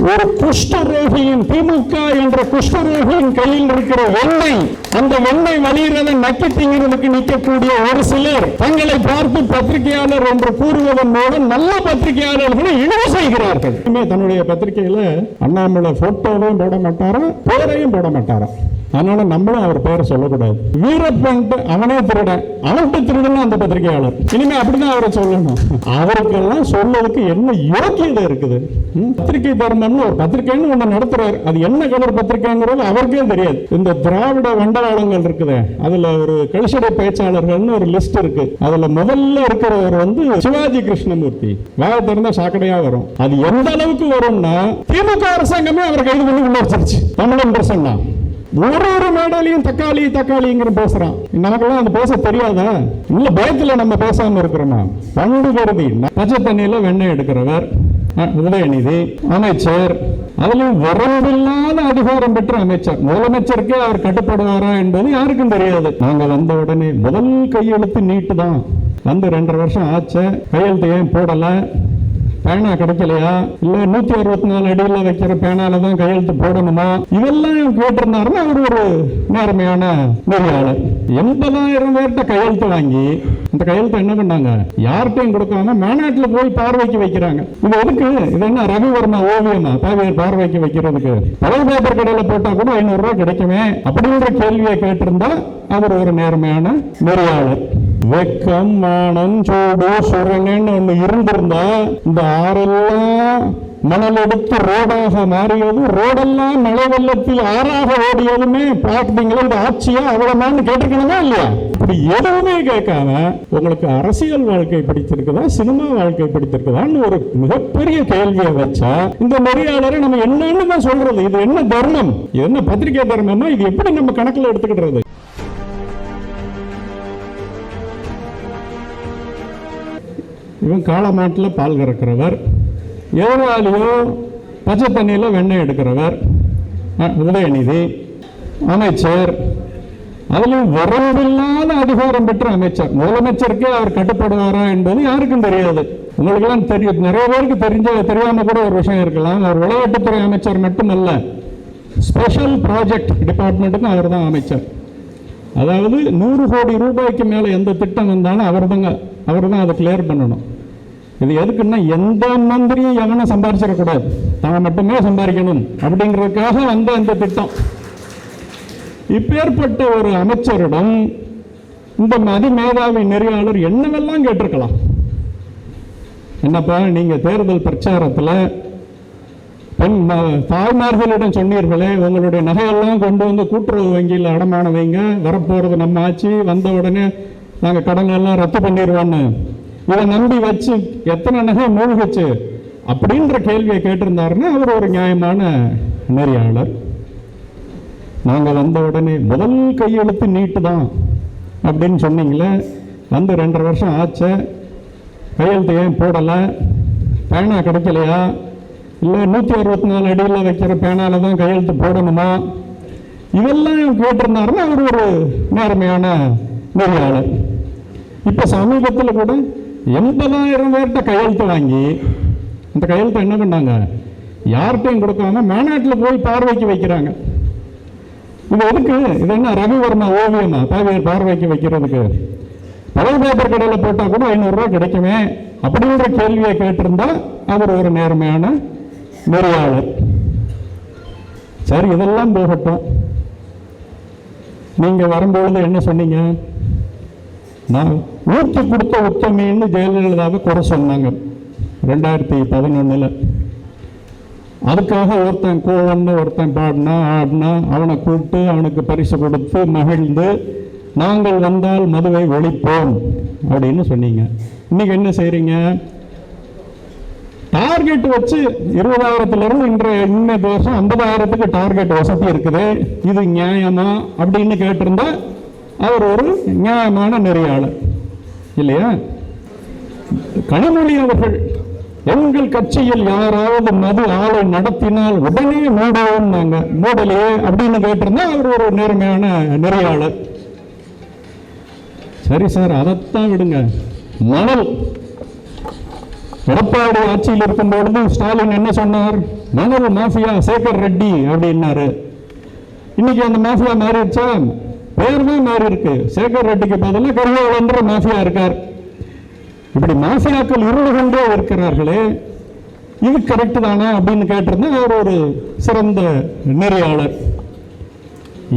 ஒரு குஷ்டரேகையின் திமுக என்ற குஷ்டரேகையின் கையில் இருக்கிற எண்ணெய் அந்த எண்ணெய் வழிகிறதை நக்கி திங்கிறதுக்கு நிற்கக்கூடிய ஒரு சிலர் தங்களை பார்த்து பத்திரிகையாளர் என்று கூறுவதன் மூலம் நல்ல பத்திரிகையாளர்களை இழிவு செய்கிறார்கள். தன்னுடைய பத்திரிகையில அண்ணாமலை போட்டோவையும் போட மாட்டாராம் பேரையும் போட மாட்டாராம் அதனால நம்மளும் அவர் பேரை சொல்லக்கூடாது. வீரப்பன்ட்டு அவனே திருடன். அவன்கிட்ட திருடன் அந்த பத்திரிகையாளர். இனிமே அப்படிதான் அவரை சொல்லணும். அவருக்கெல்லாம் சொல்லதுக்கு என்ன யோக்கியதை இருக்குது? பத்திரிகை தர்மம்னு ஒரு பத்திரிகைன்னு ஒன்று நடத்துறாரு. அது என்ன கலர் பத்திரிகைங்கிறது அவருக்கே தெரியாது. இந்த திராவிட வண்டலாளங்கள் இருக்குது அதுல ஒரு கழிச்சடை பேச்சாளர்கள்னு ஒரு லிஸ்ட் இருக்கு. அதுல முதல்ல இருக்கிறவர் வந்து சிவாஜி கிருஷ்ணமூர்த்தி. வேலை திறந்தா சாக்கடையா வரும். அது எந்த அளவுக்கு வரும்னா திமுக அரசாங்கமே அவர் கைது பண்ணி உள்ள வச்சிருச்சு. தமிழன் பிரசன்னா. ஒரு ஒரு மேடையிலையும் தக்காளி தக்காளிங்கிற பேசுறான். நமக்கெல்லாம் அந்த பேச தெரியாதா? இல்ல பயத்துல நம்ம பேசாம இருக்கிறோமா? பண்டு கருதி பச்சை தண்ணியில வெண்ணெய் எடுக்கிறவர் உதயநிதி அமைச்சர். அதுலயும் வரவில்லாத அதிகாரம் பெற்ற அமைச்சர். முதலமைச்சருக்கே அவர் கட்டுப்படுவாரா என்பது யாருக்கும் தெரியாது. நாங்க வந்த உடனே முதல் கையெழுத்து நீட்டு தான் வந்து ரெண்டரை வருஷம் ஆச்சு. கையெழுத்து ஏன் போடல? பேனா கிடைக்கலையா? இல்ல நூத்தி அறுபத்தி நாலு அடியில வைக்கிற பேனால தான் கையெழுத்து போடணுமா? இதெல்லாம் கேட்டிருந்தாருன்னா அவர் ஒரு நேர்மையான நெறியாளர். எண்பதாயிரம் பேர்கிட்ட கையெழுத்து வாங்கி இந்த கையெழுத்து என்ன பண்ணாங்க? யார்கிட்டையும் கொடுக்காம மாநாட்டுல போய் பார்வைக்கு வைக்கிறாங்க. இது எதுக்கு? இது என்ன ரவிவர்மா ஓவியமா? பார்வை பார்வைக்கு வைக்கிறதுக்கு. பழைய பேப்பர் கடையில் போட்டால் கூட ஐநூறுரூவா கிடைக்குமே? அப்படின்ற கேள்வியை கேட்டிருந்தா அவர் ஒரு நேர்மையான நெறியாளர். வெக்கம் மானம் சூடு சுரணன் ஒண்ணு இருந்திருந்தா இந்த ஆறெல்லாம் மணல் எடுத்து ரோடாக மாறியது. ரோடெல்லாம் மழை வெள்ளத்தில் ஆறாக ஓடியதுமே பார்த்தீங்களா இந்த ஆட்சியா அவ்வளவுதான் கேட்டிருக்கணுமா இல்லையா? இப்படி எதுவுமே கேட்காம உங்களுக்கு அரசியல் வாழ்க்கை பிடித்திருக்குதா சினிமா வாழ்க்கை பிடித்திருக்குதான்னு ஒரு மிகப்பெரிய கேள்வியை வச்சா இந்த நெறியாளரை நம்ம என்னன்னு தான் சொல்றது. இது என்ன தர்மம்? என்ன பத்திரிகை தர்மமா? இது எப்படி நம்ம கணக்குல எடுத்துக்கிடுறது? இருக்கும் காளமாட்டில் பால் கறக்கிறவர். எதிராளியோ பச்சை தண்ணியில் வெண்ணெய் எடுக்கிறவர். உதயநிதி அமைச்சர். அதிலும் வரம்பில்லாத அதிகாரம் பெற்ற அமைச்சர். முதலமைச்சருக்கே அவர் கட்டுப்படுவாரா என்பது யாருக்கும் தெரியாது. உங்களுக்கெல்லாம் தெரியும். நிறைய பேருக்கு தெரிஞ்ச தெரியாம கூட ஒரு விஷயம் இருக்கலாம். அவர் விளையாட்டுத்துறை அமைச்சர் மட்டுமல்ல ஸ்பெஷல் ப்ராஜெக்ட் டிபார்ட்மெண்ட்டுக்கும் அவர் தான் அமைச்சர். அதாவது நூறு கோடி ரூபாய்க்கு மேலே எந்த திட்டம் வந்தாலும் அவர் தாங்க அவர் தான் அதை கிளியர் பண்ணணும். இது எதுக்குன்னா எந்த மந்திரியும் எவனும் சம்பாரிச்சிடக்கூடாது தான் மட்டுமே சம்பாதிக்கணும். அப்படிங்கிறதுக்காக வந்த இந்த திட்டம். இப்பேற்பட்ட ஒரு அமைச்சரிடம் இந்த அதிமேதாவி நெறியாளர் என்னவெல்லாம் கேட்டிருக்கலாம்? என்னப்பா நீங்க தேர்தல் பிரச்சாரத்தில் பெண் தாய்மார்களிடம் சொன்னீர்களே உங்களுடைய நகையெல்லாம் கொண்டு வந்து கூட்டுறவு வங்கியில் அடமான வைங்க வரப்போறது நம்ம ஆச்சு வந்த உடனே நாங்கள் கடனெல்லாம் ரத்து பண்ணிடுவோன்னு இதை நம்பி வச்சு எத்தனை நகை மூழ்கிச்சு அப்படின்ற கேள்வியை கேட்டிருந்தாருன்னா அவர் ஒரு நியாயமான நெறியாளர் நாங்கள் வந்த உடனே முதல் கையெழுத்து நீட்டு தான் அப்படின்னு சொன்னீங்களே வந்து ரெண்டரை வருஷம் ஆச்சு கையெழுத்து ஏன் போடலை பேனா கிடைக்கலையா? இல்லை நூற்றி அறுபத்தி நாலு அடியில் வைக்கிற பேனால தான் கையெழுத்து போடணுமா? இதெல்லாம் கேட்டிருந்தாருன்னா அவர் ஒரு நேர்மையான நெறியாளர் இப்போ சமீபத்தில் கூட எண்பதாயிரம் பேர்கிட்ட கையெழுத்து வாங்கி அந்த கையெழுத்தை என்ன பண்ணாங்க? யார்கிட்டையும் கொடுக்காம மாநாட்டில் போய் பார்வைக்கு வைக்கிறாங்க. இது எதுக்கு? இது என்ன ரவிவர்மா ஓவியமா? பார்வை பார்வைக்கு வைக்கிறதுக்கு. பழைய பேப்பர் கடையில் போட்டால் கூட ஐநூறுரூவா கிடைக்குமே அப்படின்ற கேள்வியை கேட்டிருந்தா அவர் ஒரு நேர்மையான நெறியாளர். சரி இதெல்லாம் போகட்டும். நீங்கள் வரும்பொழுது என்ன சொன்னீங்க? நான் ஊற்றி கொடுத்த உத்தமின்னு ஜெயலலிதாவை குறை சொன்னாங்க. ரெண்டாயிரத்தி பதினொன்னில். அதுக்காக ஒருத்தன் கோவன்னு ஒருத்தன் பாடினா ஆடினா அவனை கூப்பிட்டு அவனுக்கு பரிசு கொடுத்து மகிழ்ந்து நாங்கள் வந்தால் மதுவை ஒழிப்போம் அப்படின்னு சொன்னீங்க. இன்னைக்கு என்ன செய்கிறீங்க டார்கெட் வச்சு இருபதாயிரத்துலேருந்து இன்றைய இன்னைக்கு வருஷம் ஐம்பதாயிரத்துக்கு டார்கெட் வசதி இருக்குது. இது நியாயமா அப்படின்னு கேட்டிருந்தா அவர் ஒரு நியாயமான நெறியாளர். இல்லையா? கனிமொழி அவர்கள் எங்கள் கட்சியில் யாராவது மது ஆலை நடத்தினால் உடனே மூடுவோம் நாங்க. மூடலையே அப்படின்னு கேட்டிருந்தா அவர் ஒரு நேர்மையான நெறியாளர். சரி சார் அதைத்தான் விடுங்க. மணல். எடப்பாடி ஆட்சியில் இருக்கும் பொழுது ஸ்டாலின் என்ன சொன்னார்? மணல் மாஃபியா சேகர் ரெட்டி அப்படின்னாரு. இன்னைக்கு அந்த மாஃபியா மாறிடுச்சா? பேருமே மாறி இருக்கு. சேகர் ரெட்டிக்கு பதிலாக கருவாளன்ற மாஃபியா இருக்கார். இப்படி மாஃபியாக்கள் இருந்து கொண்டே இருக்கிறார்களே இது கரெக்டு தானே அப்படின்னு கேட்டிருந்தா அவர் ஒரு சிறந்த நெறியாளர்.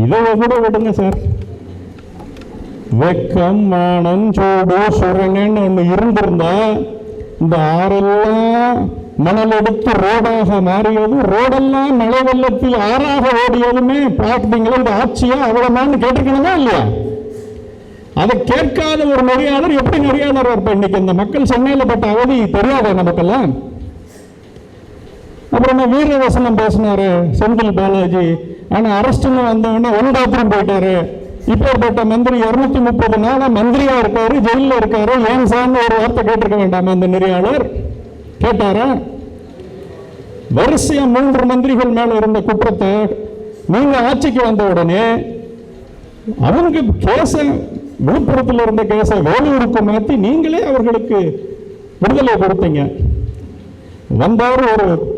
இதை கூட விடுங்க சார். வெக்கம் மானம் சோடு சுரணன் ஒன்று இருந்திருந்தா இந்த ஆறெல்லாம் மணல் எடுத்து ரோடாக மாறியது. ரோடெல்லாம் மழை வெள்ளத்தில் ஆறாக ஓடியதுமே பார்த்தீங்களா இது ஆட்சியா அவ்வளோமான்னு கேட்டிருக்கணுமா இல்லையா? அதை கேட்காத ஒரு நெறியாளர் எப்படி நெறியாளர் இருப்ப இன்னைக்கு? இந்த மக்கள் சென்னையில் பட்ட அவதி தெரியாத நமக்கெல்லாம்? அப்புறமா வீரவசனம் பேசினாரு செந்தில் பாலாஜி. ஆனால் அரெஸ்ட்னு வந்தவொடனே ஒன் போயிட்டாரு. இப்பேற்பட்ட மந்திரி இருநூத்தி முப்பது நாளாக மந்திரியா இருக்காரு ஜெயிலில் இருக்காரு. ஏன் சார்னு ஒரு வார்த்தை கேட்டிருக்க வேண்டாமா அந்த நெறியாளர்? கேட்டாரா? வரிசையா மூன்று மந்திரிகள் மேல இருந்த குற்றத்தை நீங்க ஆட்சிக்கு வந்த உடனே அவனுக்கு கேச விழுப்புரத்தில் இருந்த கேச வேலூருக்கு மாத்தி நீங்களே அவர்களுக்கு விடுதலை கொடுத்தீங்க. வந்தார் ஒரு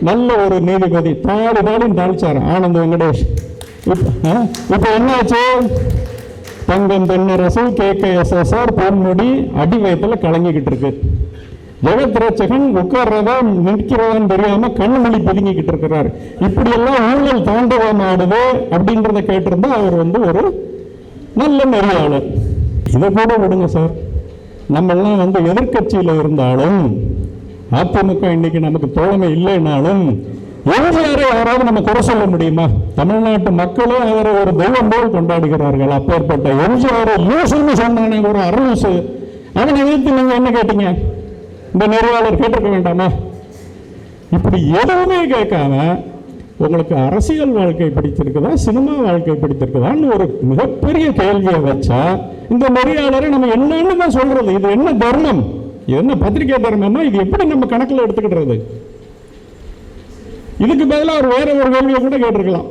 நல்ல ஒரு நீதிபதி. தாடி தாடின்னு தாளிச்சார் ஆனந்த் வெங்கடேஷ். இப்ப ஆ? இப்ப என்னாச்சு? Thangam Thennarasu K K S S R Ponmudi அடி கலங்கிக்கிட்டு இருக்கு. ஜெகத் உட்கார்றதா நிற்கிறதான்னு தெரியாம கண்மொழி பிதுங்கிக்கிட்டு இருக்கிறார். இப்படி எல்லாம் ஊழல் தாண்டவம் ஆடுது அப்படின்றத கேட்டிருந்தா அவர் வந்து ஒரு நல்ல நெறியாளர் இதை கூட விடுங்க சார். நம்மெல்லாம் வந்து எதிர்க்கட்சியில் இருந்தாலும் அதிமுக இன்னைக்கு நமக்கு தோழமை இல்லைனாலும் எம்ஜிஆரை யாராவது நம்ம குறை சொல்ல முடியுமா? தமிழ்நாட்டு மக்களே அவரை ஒரு தெய்வம் போல் கொண்டாடுகிறார்கள். அப்பேற்பட்ட எம்ஜிஆர் லூசுன்னு சொன்னானே ஒரு அரசு. அவனை எதிர்த்து நீங்க என்ன கேட்டீங்க? இந்த நிர்வாகர் கேட்டிருக்க வேண்டாமா? இப்படி எதுவுமே கேட்காம உங்களுக்கு அரசியல் வாழ்க்கை பிடித்திருக்குதா சினிமா வாழ்க்கை பிடித்திருக்குதான்னு ஒரு மிகப்பெரிய கேள்வியை வச்சா இந்த நெறியாளரை நம்ம என்னன்னு தான் சொல்றது. இது என்ன தர்மம்? இது என்ன பத்திரிகை தர்மமா? இது எப்படி நம்ம கணக்கில் எடுத்துக்கிடுறது? இதுக்கு பதிலாக ஒரு வேற ஒரு கேள்வியை கூட கேட்டிருக்கலாம்.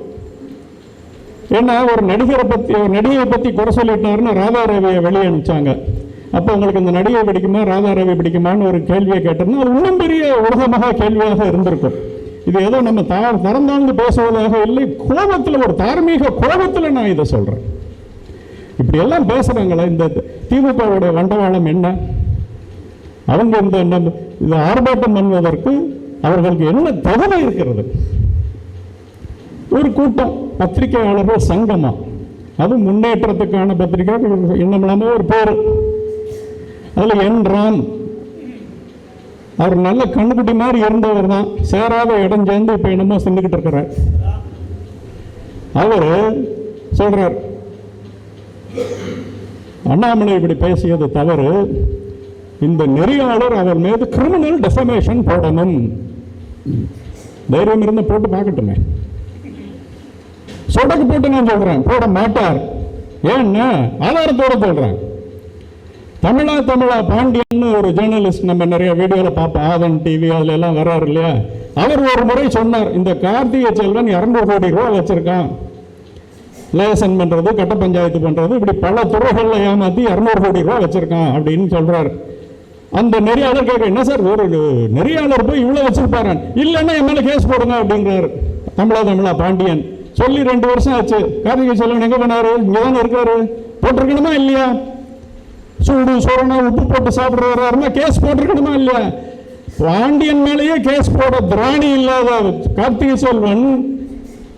ஏன்னா ஒரு நடிகரை பத்தி ஒரு நடிகையை பத்தி குறை சொல்லிட்டாருன்னு ராதா ரவியை வெளியே அனுப்பிச்சாங்க. அப்போ உங்களுக்கு இந்த நடிகை பிடிக்குமா ராஜாராவை பிடிக்குமான்னு ஒரு கேள்வியை கேட்டிருந்தா அது இன்னும் பெரிய உலகமாக கேள்வியாக இருந்திருக்கும். இது ஏதோ நம்ம தா தரந்தாழ்ந்து பேசுவதாக இல்லை கோபத்தில் ஒரு தார்மீக கோபத்தில் நான் இதை சொல்றேன். இப்படி எல்லாம் பேசுறாங்களே இந்த திமுகவுடைய வண்டவாளம் என்ன? அவங்க இந்த இந்த இது ஆர்ப்பாட்டம் பண்ணுவதற்கு அவர்களுக்கு என்ன தகுதி இருக்கிறது? ஒரு கூட்டம் பத்திரிகையாளர்கள் சங்கமா? அது முன்னேற்றத்துக்கான பத்திரிகை இன்னமில்லாம ஒரு பேர். அதில் என் ராம் அவர் நல்ல கண்ணுக்குட்டி மாதிரி இருந்தவர் தான். சேராத இடம் சேர்ந்து இப்போ என்னமோ செஞ்சுக்கிட்டு இருக்கிறார். அவர் சொல்கிறார் அண்ணாமலை இப்படி பேசியது தவறு. இந்த நெறியாளர் அவர் மீது கிரிமினல் டெஃபமேஷன் போடணும். தைரியம் இருந்து போட்டு பார்க்கட்டுமே. சொடக்கு போட்டு நான் சொல்கிறேன் போட மாட்டார். ஏன்னா ஆதாரத்தோட சொல்கிறேன் தமிழா தமிழா பாண்டியன் ஒரு ஜேர்னலிஸ்ட் நம்ம நிறைய வீடியோவில் பார்ப்போம். ஆதன் டிவி அதுல எல்லாம் வர்றாரு இல்லையா? அவர் ஒரு முறை சொன்னார் இந்த கார்த்திகை செல்வன் இரநூறு கோடி ரூபா வச்சிருக்கான். லேசன் பண்றது கட்ட பஞ்சாயத்து பண்றது இப்படி பல துறைகள்ல ஏமாத்தி இரநூறு கோடி ரூபாய் வச்சிருக்கான் அப்படின்னு சொல்றாரு. அந்த நெறியாளர் கேட்க என்ன சார் ஒரு நெறியாளர் போய் இவ்வளவு வச்சிருப்பாரு இல்லைன்னா என் மேல கேஸ் போடுங்க அப்படிங்கிறார். தமிழா தமிழா பாண்டியன். சொல்லி ரெண்டு வருஷம் ஆச்சு. கார்த்திகை செல்வன் எங்க பண்ணாரு இங்கதானே இருக்காரு. போட்டிருக்கணுமா இல்லையா? சூடு சோறனா உப்பு போட்டு சாப்பிடுறாருன்னா கேஸ் போட்டிருக்கணுமா இல்லையா? பாண்டியன் மேலேயே கேஸ் போட திராணி இல்லாத கார்த்திகை செல்வன்.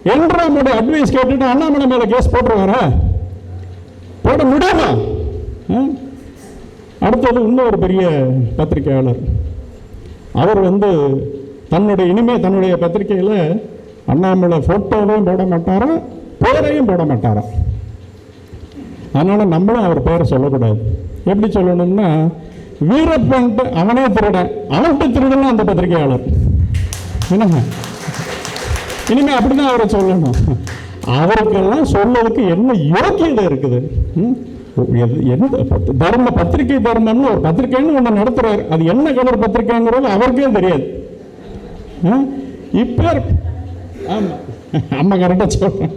என்றாமுடைய அட்வைஸ் கேட்டுட்டு அண்ணாமலை மேலே கேஸ் போட்டுருவாரா போட முடியுமா? ஆ? அடுத்தது இன்னொரு பெரிய பத்திரிகையாளர். அவர் வந்து தன்னுடைய இனிமே தன்னுடைய பத்திரிகையில் அண்ணாமலை ஃபோட்டோவையும் போட மாட்டாராம் பேரையும் போட மாட்டாராம் அதனால நம்மளும் அவர் பேரை சொல்லக்கூடாது. எப்படி சொல்லணும்னா வீரப்பன்ட்டு அவனே திருடன் அவன்கிட்ட திருடன் அந்த பத்திரிகையாளர்? என்னங்க? இனிமே அப்படிதான் அவரை சொல்லணும். அவருக்கெல்லாம் சொல்றதுக்கு என்ன யோக்கியதை இருக்குது? ம்? எது- எந்த தர்ம பத்திரிகை தர்மம்னு ஒரு பத்திரிகைன்னு ஒன்று நடத்துறாரு. அது என்ன கலர் பத்திரிகைங்கிறது அவருக்கே தெரியாது. ஆ? ஆமாம் ஆமாம் அம்மா கரெக்டா சொல்றேன்.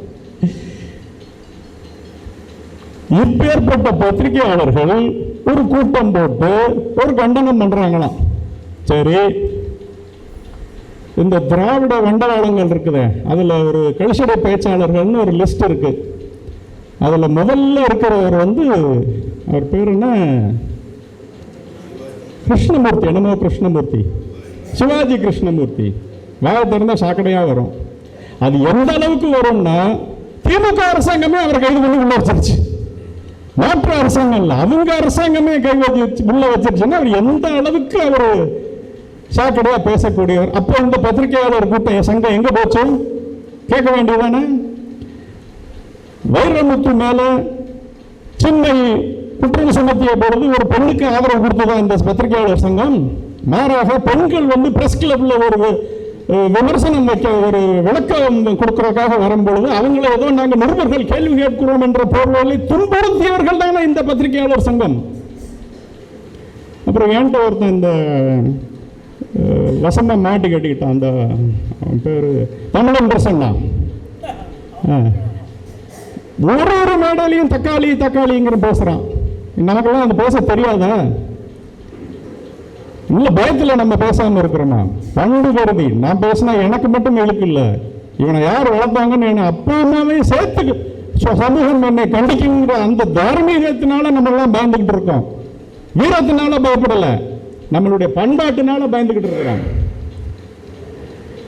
இப்பேற்பட்ட பத்திரிகையாளர்கள் ஒரு கூட்டம் போட்டு ஒரு கண்டனம் பண்றாங்களாம். சரி இந்த திராவிட வண்டவாளங்கள் இருக்குது அதில் ஒரு கழிச்சடை பேச்சாளர்கள்னு ஒரு லிஸ்ட் இருக்கு. அதில் முதல்ல இருக்கிறவர் வந்து அவர் பேர் என்ன? கிருஷ்ணமூர்த்தி என்னமோ கிருஷ்ணமூர்த்தி. சிவாஜி கிருஷ்ணமூர்த்தி. வாய திறந்தா சாக்கடையாக வரும். அது எந்த அளவுக்கு வரும்னா திமுக அரசாங்கமே அவர் கைது பண்ணி உள்ள வச்சிருச்சு. மாற்று அரசாங்கம் இல்லை. அவங்க அரசாங்கமே கை வச்சு உள்ள வச்சிருச்சுன்னா அவர் எந்த அளவுக்கு அவர் சாக்கடையாக பேசக்கூடியவர்? அப்போ இந்த பத்திரிகையாளர் கூட்டம் என் சங்கம் எங்கே போச்சு? கேட்க வேண்டியதானே? வைரமுத்து மேலே சென்னை குற்றம் சுமத்திய பொழுது ஒரு பெண்ணுக்கு ஆதரவு கொடுத்ததா இந்த பத்திரிகையாளர் சங்கம்? மாறாக பெண்கள் வந்து பிரஸ் கிளப்ல ஒரு விமர்சனம் வைக்க ஒரு விளக்கம் கொடுக்கறதுக்காக வரும்பொழுது அவங்கள ஏதோ நாங்கள் நிருபர்கள் கேள்வி கேட்கிறோம் என்ற போர்வையில் துன்புறுத்தியவர்கள் தானே இந்த பத்திரிகையாளர் சங்கம். அப்புறம் ஏன்ட்ட ஒருத்தன் இந்த வசந்த வசந்தம் மாட்டி கட்டிக்கிட்டான் அந்த அவன் பேர் தமிழன் பிரசன்னா. ஆ ஒரு ஒரு மேடையிலையும் தக்காளி தக்காளிங்கிற பேசுகிறான் நமக்கெல்லாம் அந்த பேச தெரியாதா? இல்ல பயத்தில் நம்ம பேசாமல் இருக்கிறோமா? பண்பு கருதி. நான் பேசினா எனக்கு மட்டும் இழுக்கு இல்லை. இவனை யார் வளர்த்தாங்கன்னு என்னை அப்பா அம்மாவே சேர்த்து சமூகம் என்னை கண்டிக்குங்கிற அந்த தார்மீகத்தினால நம்ம எல்லாம் இருக்கோம். வீரத்தினால பயப்படலை. நம்மளுடைய பண்பாட்டினால பயந்துகிட்டு இருக்கிறாங்க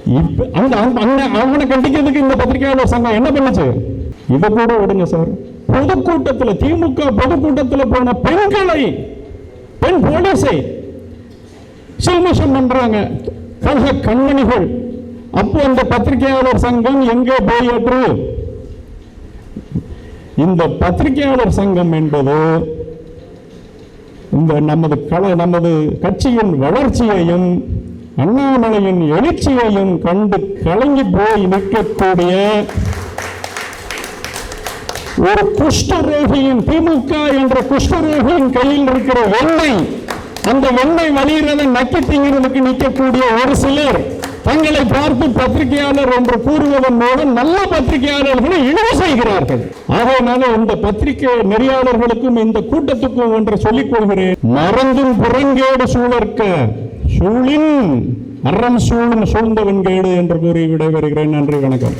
இப்போ அந்த- அவனை கண்டிக்கிறதுக்கு இந்த பத்திரிகையாளர் சங்கம் என்ன பண்ணுச்சு? இதை கூட விடுங்க சார் பொதுக்கூட்டத்தில் திமுக பொதுக்கூட்டத்தில் போன பெண்களை பெண் போலீஸை சில்மிஷம் பண்றாங்க. கழக கண்மணிகள். அப்போ அந்த பத்திரிகையாளர் சங்கம் எங்கே போயிற்று இந்த பத்திரிகையாளர் சங்கம் என்பது இந்த நமது கல நமது கட்சியின் வளர்ச்சியையும் அண்ணாமலையின் எழுச்சியையும் கண்டு கலங்கி போய் நிற்கக்கூடிய ஒரு குஷ்டரேகையின் திமுக என்ற குஷ்டரேகையின் கையில் இருக்கிற வெள்ளை அந்த உண்மை வழிகிறதை நக்கி நிற்கக்கூடிய ஒரு சிலர் தங்களை பார்த்து பத்திரிகையாளர் என்று கூறுவதன் மூலம் நல்ல பத்திரிகையாளர்களை இழிவு செய்கிறார்கள். அதனால இந்த பத்திரிகை நெறியாளர்களுக்கும் இந்த கூட்டத்துக்கும் ஒன்று சொல்லிக் கொள்கிறேன். மறந்தும் புறங்கேடு சூழற்க சூழின் அறம் சூழும் சூழ்ந்தவன் கேடு என்று கூறி விடைபெறுகிறேன். நன்றி வணக்கம்.